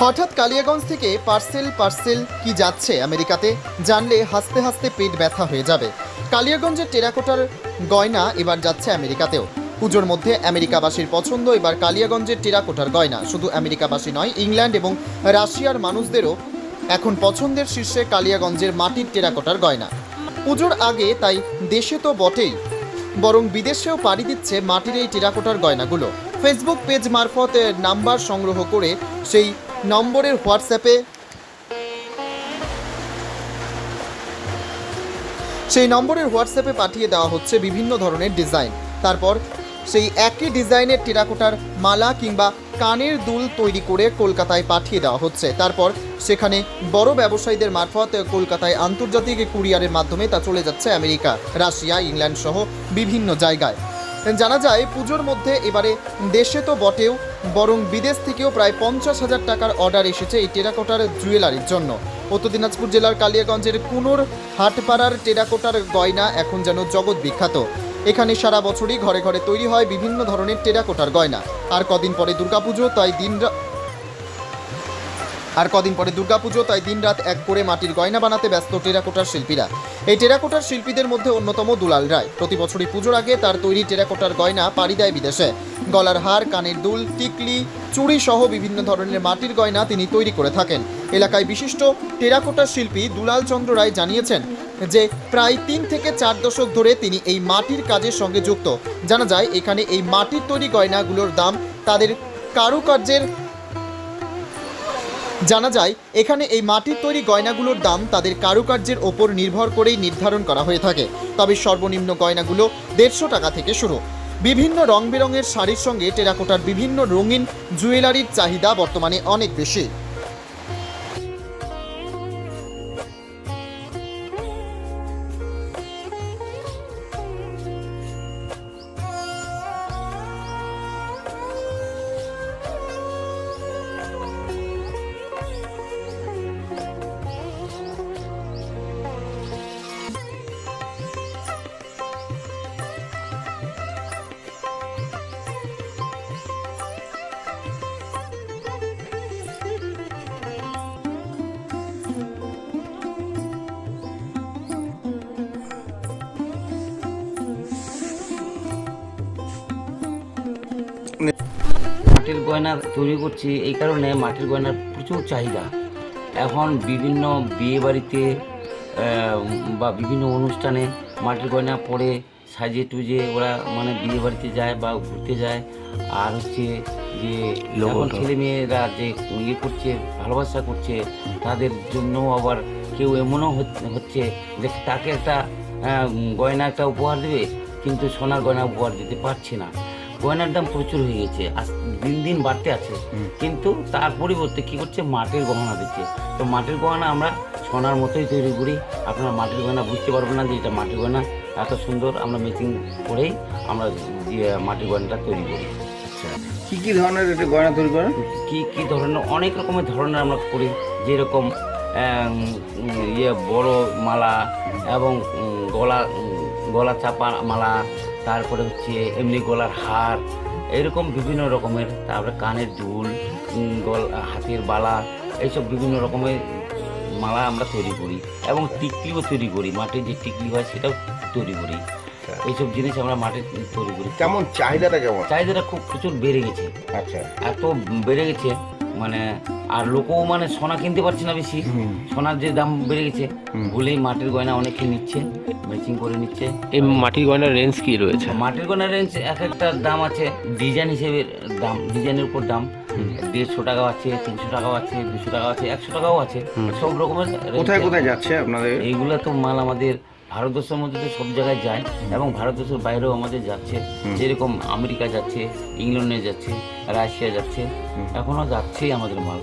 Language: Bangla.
হঠাৎ কালিয়াগঞ্জ থেকে পার্সেল পার্সেল কি যাচ্ছে আমেরিকাতে? জানলে হাসতে হাসতে পেট ব্যথা হয়ে যাবে। কালিয়াগঞ্জের টেরাকোটার গয়না এবার যাচ্ছে আমেরিকাতেও। পুজোর মধ্যে আমেরিকাবাসীর পছন্দ, এবার কালিয়াগঞ্জের টেরাকোটার গয়না। শুধু আমেরিকাবাসী নয়, ইংল্যান্ড এবং রাশিয়ার মানুষদেরও এখন পছন্দের শীর্ষে কালিয়াগঞ্জের মাটির টেরাকোটার গয়না। পুজোর আগে তাই দেশে তো বটেই, বরং বিদেশেও পাড়ি দিচ্ছে মাটির এই টেরাকোটার গয়নাগুলো। ফেসবুক পেজ মারফত নাম্বার সংগ্রহ করে সেই নম্বরের হোয়াটসঅ্যাপে। সেই নম্বরের হোয়াটসঅ্যাপে পাঠিয়ে দেওয়া হচ্ছে বিভিন্ন ধরনের ডিজাইন। তারপর সেই একই ডিজাইনের টেরাকোটার মালা কিংবা কানের দুল তৈরি করে কলকাতায় পাঠিয়ে দেওয়া হচ্ছে। তারপর সেখানে বড় ব্যবসায়ীদের মারফত কলকাতায় আন্তর্জাতিক কুরিয়ারের মাধ্যমে তা চলে যাচ্ছে আমেরিকা, রাশিয়া, ইংল্যান্ড সহ বিভিন্ন জায়গায়। জানা যায়, পুজোর মধ্যে এবারে দেশে তো বটেও, বরং বিদেশ থেকেও প্রায় পঞ্চাশ হাজার টাকার অর্ডার এসেছে এই টেরাকোটার জুয়েলারির জন্য। উত্তর দিনাজপুর জেলার কালিয়াগঞ্জের কুনোর হাটপাড়ার টেরাকোটার গয়না এখন যেন জগৎ বিখ্যাত। এখানে সারা বছরই ঘরে ঘরে তৈরি হয় বিভিন্ন ধরনের টেরাকোটার গয়না। আর কদিন পরে দুর্গাপুজো, তাই দিন আর কদিন পরে দুর্গাপুজো, তাই দিনরাত এক করে মাটির গয়না বানাতে ব্যস্ত টেরাকোটার শিল্পীরা। এই টেরাকোটার শিল্পীদের মধ্যে অন্যতম দুলাল রায়। প্রতি বছরই পুজোর আগে তার তৈরি টেরাকোটার গয়না পাড়ি দেয় বিদেশে। গলার হার, কানের দুল, টিকলি, চুড়ি সহ বিভিন্ন ধরনের মাটির গয়না তিনি তৈরি করে থাকেন। এলাকায় বিশিষ্ট টেরাকোটার শিল্পী দুলাল চন্দ্র রায় জানিয়েছেন যে, প্রায় তিন থেকে চার দশক ধরে তিনি এই মাটির কাজের সঙ্গে যুক্ত। জানা যায়, এখানে এই মাটির তৈরি গয়নাগুলোর দাম তাদের কারুকার্যের জানা যায়, এখানে এই মাটির তৈরি গয়নাগুলোর দাম তাদের কারুকার্যের ওপর নির্ভর করেই নির্ধারণ করা হয়ে থাকে। তবে সর্বনিম্ন গয়নাগুলো দেড়শো টাকা থেকে শুরু। বিভিন্ন রং বেরঙের শাড়ির সঙ্গে টেরাকোটার বিভিন্ন রঙিন জুয়েলারির চাহিদা বর্তমানে অনেক বেশি। মাটির গয়না তৈরি করছি এই কারণে মাটির গয়নার প্রচুর চাহিদা। এখন বিভিন্ন বিয়ে বাড়িতে বা বিভিন্ন অনুষ্ঠানে মাটির গয়না পরে সাজিয়ে টুজে ওরা মানে বিয়ে বাড়িতে যায় বা ঘুরতে যায়। আর হচ্ছে যে এখন ছেলে মেয়েরা যে ইয়ে করছে ভালোবাসা করছে তাদের জন্য আবার কেউ এমনও হচ্ছে যে তাকে একটা গয়না একটা উপহার দেবে কিন্তু সোনার গয়না উপহার দিতে পারছে না। গয়নার দাম প্রচুর হয়ে গেছে। দিন দিন বাড়তে আছে। কিন্তু তার পরিবর্তে কি করছে? মাটির গহনা দিচ্ছে। তো মাটির গহনা আমরা সোনার মতোই তৈরি করি। আপনারা মাটির গয়না বুঝতে পারবেন না যে এটা মাটির গয়না। এত সুন্দর আমরা মেচিং করেই আমরা মাটির গয়নাটা তৈরি করি। আচ্ছা। কি কি ধরনের এটা গয়না তৈরি করেন? কি কি ধরনের? অনেক রকমের ধরনের আমরা করি। যেরকম ইয়ে বড় মালা এবং গলা গলা চাপা মালা তারপরে হচ্ছে এমনি গলার হার এরকম বিভিন্ন রকমের তারপরে কানের দুল গল হাতের বালা এইসব বিভিন্ন রকমের মালা আমরা তৈরি করি এবং টিকলিও তৈরি করি মাটির যে টিকলি হয় সেটাও তৈরি করি। এইসব জিনিস আমরা মাটির তৈরি করি। কেমন? চাহিদাটা কেমন? চাহিদাটা খুব প্রচুর বেড়ে গেছে। আচ্ছা। এত বেড়ে গেছে মানে আর লোকও মানে সোনা কিনতে পারছে না বেশি। সোনার যে দাম বেড়ে গেছে বলেই মাটির গয়না অনেকে নিচ্ছে ম্যাচিং করে নিচ্ছে। এই মাটির গয়নার রেঞ্জ কি রয়েছে? মাটির গয়নার রেঞ্জ এক একটা দাম আছে ডিজাইন হিসেবে দাম ডিজাইনের উপর দাম। দেড়শো টাকাও আছে তিনশো টাকাও আছে দুশো টাকাও আছে একশো টাকাও আছে সব রকমের কোথায় কোথায় যাচ্ছে আপনাদের? এইগুলো তো মাল আমাদের ভারতবর্ষের মধ্যে তো সব জায়গায় যায় এবং ভারতবর্ষের বাইরেও আমাদের যাচ্ছে। যেরকম আমেরিকা যাচ্ছে ইংল্যান্ডে যাচ্ছে রাশিয়া যাচ্ছে এখনও যাচ্ছেই আমাদের মাল